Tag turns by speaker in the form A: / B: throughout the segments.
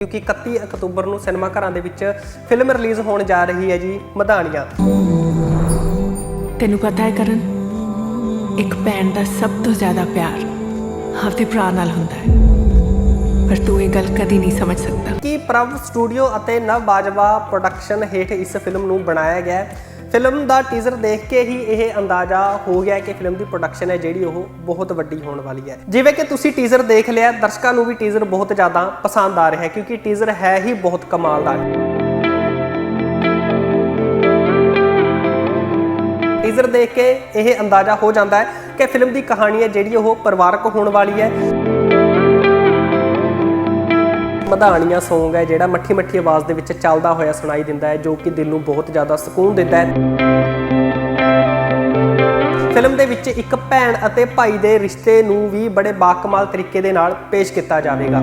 A: ਕਿਉਂਕਿ 31 ਅਕਤੂਬਰ ਨੂੰ ਸਿਨੇਮਾ ਘਰਾਂ ਦੇ ਵਿੱਚ ਫਿਲਮ ਰਿਲੀਜ਼ ਹੋਣ ਜਾ ਰਹੀ ਹੈ ਜੀ ਮਧਾਣੀਆਂ।
B: ਤੈਨੂੰ ਪਤਾ ਹੈ ਕਰਨ ਇੱਕ ਭੈਣ ਦਾ ਸਭ ਤੋਂ ਜ਼ਿਆਦਾ ਪਿਆਰ ਆਪਦੇ ਭਰਾ ਨਾਲ ਹੁੰਦਾ ਹੈ। ਪਰ ਤੂੰ ਇਹ ਗੱਲ ਕਦੀ ਨਹੀਂ ਸਮਝ ਸਕਦਾ।
A: ਕਿ ਪ੍ਰਭ ਸਟੂਡੀਓ ਅਤੇ ਨਵ ਬਾਜਵਾ ਪ੍ਰੋਡਕਸ਼ਨ ਹੇਠ ਇਸ ਫਿਲਮ ਨੂੰ ਬਣਾਇਆ ਗਿਆ ਹੈ? ਫਿਲਮ ਦਾ ਟੀਜ਼ਰ ਦੇਖ ਕੇ ਹੀ ਇਹ ਅੰਦਾਜ਼ਾ ਹੋ ਗਿਆ ਕਿ ਫਿਲਮ ਦੀ ਪ੍ਰੋਡਕਸ਼ਨ ਹੈ ਜਿਹੜੀ ਉਹ ਬਹੁਤ ਵੱਡੀ ਹੋਣ ਵਾਲੀ ਹੈ। ਜਿਵੇਂ ਕਿ ਤੁਸੀਂ ਟੀਜ਼ਰ ਦੇਖ ਲਿਆ, ਦਰਸ਼ਕਾਂ ਨੂੰ ਵੀ ਟੀਜ਼ਰ ਬਹੁਤ ਜ਼ਿਆਦਾ ਪਸੰਦ ਆ ਰਿਹਾ ਹੈ ਕਿਉਂਕਿ ਟੀਜ਼ਰ ਹੈ ਹੀ ਬਹੁਤ ਕਮਾਲ ਦਾ ਟੀਜ਼ਰ ਦੇਖ ਕੇ ਇਹ ਅੰਦਾਜ਼ਾ ਹੋ ਜਾਂਦਾ ਹੈ ਕਿ ਫਿਲਮ ਦੀ ਕਹਾਣੀ ਹੈ ਜਿਹੜੀ ਉਹ ਪਰਿਵਾਰਕ ਹੋਣ ਵਾਲੀ ਹੈ। ਮਧਾਣੀਆਂ Song ਹੈ, ਜਿਹੜਾ ਮੱਠੀ ਮੱਠੀ ਆਵਾਜ਼ ਦੇ ਵਿੱਚ ਚੱਲਦਾ ਹੋਇਆ ਸੁਣਾਈ ਦਿੰਦਾ ਹੈ, ਜੋ ਕਿ ਦਿਲ ਨੂੰ ਬਹੁਤ ਜ਼ਿਆਦਾ ਸਕੂਨ ਦਿੰਦਾ ਹੈ। ਫਿਲਮ ਦੇ ਵਿੱਚ ਇੱਕ ਭੈਣ ਅਤੇ ਭਾਈ ਦੇ ਰਿਸ਼ਤੇ ਨੂੰ ਵੀ ਬੜੇ ਬਾਕਮਾਲ ਤਰੀਕੇ ਦੇ ਨਾਲ ਪੇਸ਼ ਕੀਤਾ ਜਾਵੇਗਾ।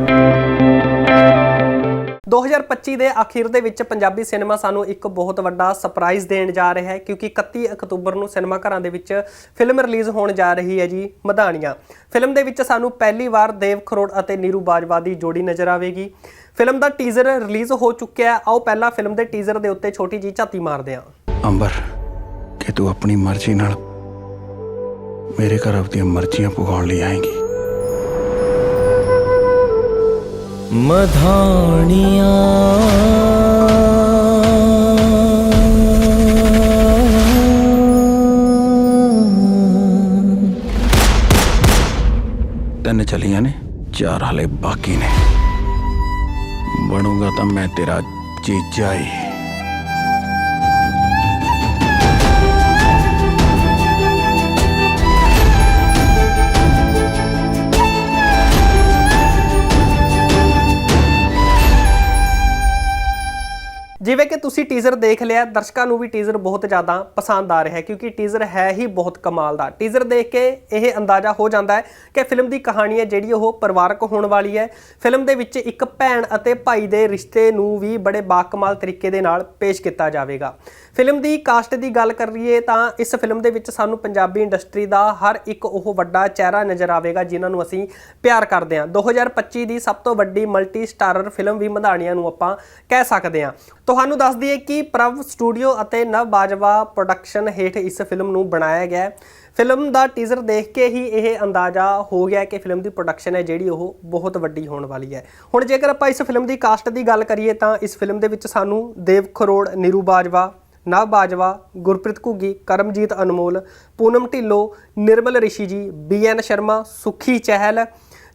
A: 2025 ਦੇ ਅਖੀਰ ਦੇ ਵਿੱਚ ਪੰਜਾਬੀ ਸਿਨੇਮਾ ਸਾਨੂੰ ਇੱਕ ਬਹੁਤ ਵੱਡਾ ਸਰਪ੍ਰਾਈਜ਼ ਦੇਣ ਜਾ ਰਿਹਾ ਹੈ, ਕਿਉਂਕਿ 31 ਅਕਤੂਬਰ ਨੂੰ ਸਿਨੇਮਾ ਘਰਾਂ ਦੇ ਵਿੱਚ ਫਿਲਮ ਰਿਲੀਜ਼ ਹੋਣ ਜਾ ਰਹੀ ਹੈ ਜੀ ਮਧਾਣੀਆਂ। ਫਿਲਮ ਦੇ ਵਿੱਚ ਸਾਨੂੰ ਪਹਿਲੀ ਵਾਰ ਦੇਵ ਖਰੋੜ ਅਤੇ ਨੀਰੂ ਬਾਜਵਾ ਦੀ ਜੋੜੀ ਨਜ਼ਰ ਆਵੇਗੀ। ਫਿਲਮ ਦਾ ਟੀਜ਼ਰ ਰਿਲੀਜ਼ ਹੋ ਚੁੱਕਿਆ ਹੈ। ਆਓ ਪਹਿਲਾਂ ਫਿਲਮ ਦੇ ਟੀਜ਼ਰ ਦੇ ਉੱਤੇ ਛੋਟੀ ਜੀ ਝਾਤੀ ਮਾਰਦੇ ਹਾਂ।
C: ਅੰਬਰ, ਕਿ ਤੂੰ ਆਪਣੀ ਮਰਜ਼ੀ ਨਾਲ ਮੇਰੇ ਘਰ ਆਪਣੀਆਂ ਮਰਜ਼ੀਆਂ ਪੁਗਾਉਣ ਲਈ ਆਏਂਗੀ। ਮਧਾਣੀਆਂ। ਤਿੰਨ ਚਲੀਆਂ ਨੇ ਚਾਰ ਹਲੇ ਬਾਕੀ ਨੇ। ਬਣੂਗਾ ਤਾਂ ਮੈਂ ਤੇਰਾ ਜੀਜਾ ਹੀ।
A: ਜਿਵੇਂ ਕਿ ਤੁਸੀਂ ਟੀਜ਼ਰ ਦੇਖ ਲਿਆ, ਦਰਸ਼ਕਾਂ ਨੂੰ ਵੀ ਟੀਜ਼ਰ ਬਹੁਤ ਜ਼ਿਆਦਾ ਪਸੰਦ ਆ ਰਿਹਾ ਹੈ, ਕਿਉਂਕਿ ਟੀਜ਼ਰ ਹੈ ਹੀ ਬਹੁਤ ਕਮਾਲ ਦਾ। ਟੀਜ਼ਰ ਦੇਖ ਕੇ ਇਹ ਅੰਦਾਜ਼ਾ ਹੋ ਜਾਂਦਾ ਹੈ ਕਿ ਫਿਲਮ ਦੀ ਕਹਾਣੀ ਹੈ ਜਿਹੜੀ ਉਹ ਪਰਿਵਾਰਕ ਹੋਣ ਵਾਲੀ ਹੈ। ਫਿਲਮ ਦੇ ਵਿੱਚ ਇੱਕ ਭੈਣ ਅਤੇ ਭਾਈ ਦੇ ਰਿਸ਼ਤੇ ਨੂੰ ਵੀ ਬੜੇ ਬਾਕਮਾਲ ਤਰੀਕੇ ਦੇ ਨਾਲ ਪੇਸ਼ ਕੀਤਾ ਜਾਵੇਗਾ। ਫਿਲਮ ਦੀ ਕਾਸਟ ਦੀ ਗੱਲ ਕਰੀਏ ਤਾਂ ਇਸ ਫਿਲਮ ਦੇ ਵਿੱਚ ਸਾਨੂੰ ਪੰਜਾਬੀ ਇੰਡਸਟਰੀ ਦਾ ਹਰ ਇੱਕ ਉਹ ਵੱਡਾ ਚਿਹਰਾ ਨਜ਼ਰ ਆਵੇਗਾ ਜਿਨ੍ਹਾਂ ਨੂੰ ਅਸੀਂ ਪਿਆਰ ਕਰਦੇ ਹਾਂ। 2025 ਦੀ ਸਭ ਤੋਂ ਵੱਡੀ ਮਲਟੀ ਸਟਾਰਰ ਫਿਲਮ ਵੀ ਮਧਾਣੀਆਂ ਨੂੰ ਆਪਾਂ ਕਹਿ ਸਕਦੇ ਹਾਂ। ਤੁਹਾਨੂੰ ਦੱਸ ਦਈਏ ਕਿ ਪ੍ਰਭ ਸਟੂਡੀਓ ਅਤੇ ਨਵ ਬਾਜਵਾ ਪ੍ਰੋਡਕਸ਼ਨ ਹੇਠ ਇਸ ਫਿਲਮ ਨੂੰ ਬਣਾਇਆ ਗਿਆ ਹੈ। ਫਿਲਮ ਦਾ ਟੀਜ਼ਰ ਦੇਖ ਕੇ ਹੀ ਇਹ ਅੰਦਾਜ਼ਾ ਹੋ ਗਿਆ ਕਿ ਫਿਲਮ ਦੀ ਪ੍ਰੋਡਕਸ਼ਨ ਹੈ ਜਿਹੜੀ ਉਹ ਬਹੁਤ ਵੱਡੀ ਹੋਣ ਵਾਲੀ ਹੈ। ਹੁਣ ਜੇਕਰ ਆਪਾਂ ਇਸ ਫਿਲਮ ਦੀ ਕਾਸਟ ਦੀ ਗੱਲ ਕਰੀਏ ਤਾਂ ਇਸ ਫਿਲਮ ਦੇ ਵਿੱਚ ਸਾਨੂੰ ਦੇਵ ਖਰੋੜ, ਨੀਰੂ ਬਾਜਵਾ ਨਵ ਬਾਜਵਾ, ਗੁਰਪ੍ਰੀਤ ਘੁੱਗੀ, ਕਰਮਜੀਤ ਅਨਮੋਲ, ਪੂਨਮ ਢਿੱਲੋਂ, ਨਿਰਮਲ ਰਿਸ਼ੀ ਜੀ, ਬੀਐਨ ਸ਼ਰਮਾ, ਸੁਖੀ ਚਹਿਲ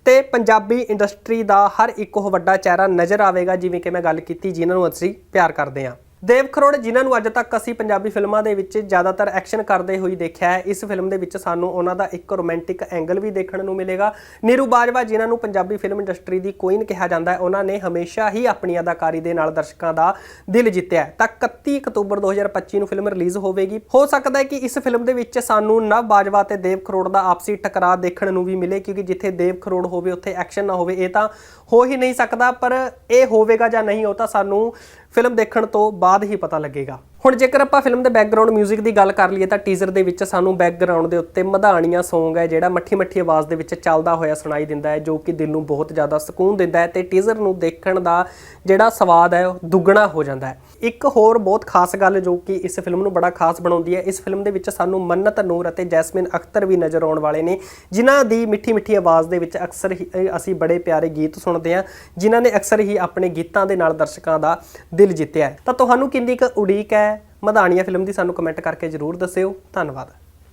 A: ਤੇ ਪੰਜਾਬੀ ਇੰਡਸਟਰੀ ਦਾ ਹਰ ਇੱਕ ਉਹ ਵੱਡਾ ਚਿਹਰਾ ਨਜ਼ਰ ਆਵੇਗਾ, ਜਿਵੇਂ ਕਿ ਮੈਂ ਗੱਲ ਕੀਤੀ, ਜਿਨ੍ਹਾਂ ਨੂੰ ਅਸੀਂ ਪਿਆਰ ਕਰਦੇ ਹਾਂ। ਦੇਵ ਖਰੋੜ, ਜਿਨ੍ਹਾਂ ਨੂੰ ਅੱਜ ਤੱਕ ਅਸੀਂ ਪੰਜਾਬੀ ਫਿਲਮਾਂ ਦੇ ਵਿੱਚ ਜ਼ਿਆਦਾਤਰ ਐਕਸ਼ਨ ਕਰਦੇ ਹੋਈ ਦੇਖਿਆ ਹੈ, ਇਸ ਫਿਲਮ ਦੇ ਵਿੱਚ ਸਾਨੂੰ ਉਹਨਾਂ ਦਾ ਇੱਕ ਰੋਮਾਂਟਿਕ ਐਂਗਲ ਵੀ ਦੇਖਣ ਨੂੰ ਮਿਲੇਗਾ। ਨੀਰੂ ਬਾਜਵਾ, ਜਿਨ੍ਹਾਂ ਨੂੰ ਪੰਜਾਬੀ ਫਿਲਮ ਇੰਡਸਟਰੀ ਦੀ ਕੁਈਨ ਕਿਹਾ ਜਾਂਦਾ ਹੈ ਉਹਨਾਂ ਨੇ ਹਮੇਸ਼ਾ ਹੀ ਆਪਣੀ ਅਦਾਕਾਰੀ ਦੇ ਨਾਲ ਦਰਸ਼ਕਾਂ ਦਾ ਦਿਲ ਜਿੱਤਿਆ ਤਾਂ 31 ਅਕਤੂਬਰ 2025 ਨੂੰ ਫਿਲਮ ਰਿਲੀਜ਼ ਹੋਵੇਗੀ। ਹੋ ਸਕਦਾ ਹੈ ਕਿ ਇਸ ਫਿਲਮ ਦੇ ਵਿੱਚ ਸਾਨੂੰ ਨਵ ਬਾਜਵਾ ਤੇ ਦੇਵ ਖਰੋੜ ਦਾ ਆਪਸੀ ਟਕਰਾਅ ਦੇਖਣ ਨੂੰ ਵੀ ਮਿਲੇ, ਕਿਉਂਕਿ ਜਿੱਥੇ ਦੇਵ ਖਰੋੜ ਹੋਵੇ, ਉੱਥੇ ਐਕਸ਼ਨ ਨਾ ਹੋਵੇ, ਇਹ ਤਾਂ ਹੋ ਹੀ ਨਹੀਂ ਸਕਦਾ, ਪਰ ਇਹ ਹੋਵੇਗਾ ਜਾਂ ਨਹੀਂ, ਉਹ ਤਾਂ ਸਾਨੂੰ ਫਿਲਮ ਦੇਖਣ ਤੋਂ ਬਾਅਦ ਬਾਅਦ ਹੀ ਪਤਾ ਲੱਗੇਗਾ। ਹੁਣ ਜੇਕਰ ਆਪਾਂ ਫਿਲਮ ਦੇ ਬੈਕਗ੍ਰਾਉਂਡ 뮤직 ਦੀ ਗੱਲ ਕਰ ਲਈਏ ਤਾਂ ਟੀਜ਼ਰ ਦੇ ਵਿੱਚ ਸਾਨੂੰ ਬੈਕਗ੍ਰਾਉਂਡ ਦੇ ਉੱਤੇ ਮਧਾਣੀਆਂ Song ਹੈ ਜਿਹੜਾ ਮੱਠੀ ਮੱਠੀ ਆਵਾਜ਼ ਦੇ ਵਿੱਚ ਚੱਲਦਾ ਹੋਇਆ ਸੁਣਾਈ ਦਿੰਦਾ ਹੈ, ਜੋ ਕਿ ਦਿਲ ਨੂੰ ਬਹੁਤ ਜ਼ਿਆਦਾ ਸਕੂਨ ਦਿੰਦਾ ਹੈ ਤੇ ਟੀਜ਼ਰ ਨੂੰ ਦੇਖਣ ਦਾ ਜਿਹੜਾ ਸਵਾਦ ਹੈ, ਉਹ ਦੁੱਗਣਾ ਹੋ ਜਾਂਦਾ ਹੈ। ਇੱਕ ਹੋਰ ਬਹੁਤ ਖਾਸ ਗੱਲ ਜੋ ਕਿ ਇਸ ਫਿਲਮ ਨੂੰ ਬੜਾ ਖਾਸ ਬਣਾਉਂਦੀ ਹੈ, ਇਸ ਫਿਲਮ ਦੇ ਵਿੱਚ ਸਾਨੂੰ ਮੰਨਤ ਨੂਰ ਅਤੇ ਜੈਸਮਿਨ ਅਖਤਰ ਵੀ ਨਜ਼ਰ ਆਉਣ ਵਾਲੇ ਨੇ, ਜਿਨ੍ਹਾਂ ਦੀ ਮਿੱਠੀ ਮਿੱਠੀ ਆਵਾਜ਼ ਦੇ ਵਿੱਚ ਅਕਸਰ ਹੀ ਅਸੀਂ ਬੜੇ ਪਿਆਰੇ ਗੀਤ ਸੁਣਦੇ ਹਾਂ, ਜਿਨ੍ਹਾਂ ਨੇ ਅਕਸਰ ਹੀ ਆਪਣੇ ਗੀਤਾਂ ਦੇ ਨਾਲ ਦਰਸ਼ਕਾਂ ਦਾ ਦਿਲ ਜਿੱਤਿਆ ਹੈ। ਤਾਂ ਤੁਹਾਨੂੰ ਕਿੰਨੀ ਕੁ ਉਡੀਕ ਹੈ ਮਧਾਣੀਆਂ ਫਿਲਮ ਦੀ ਸਾਨੂੰ ਕਮੈਂਟ ਕਰਕੇ ਜਰੂਰ ਦੱਸਿਓ। ਧੰਨਵਾਦ।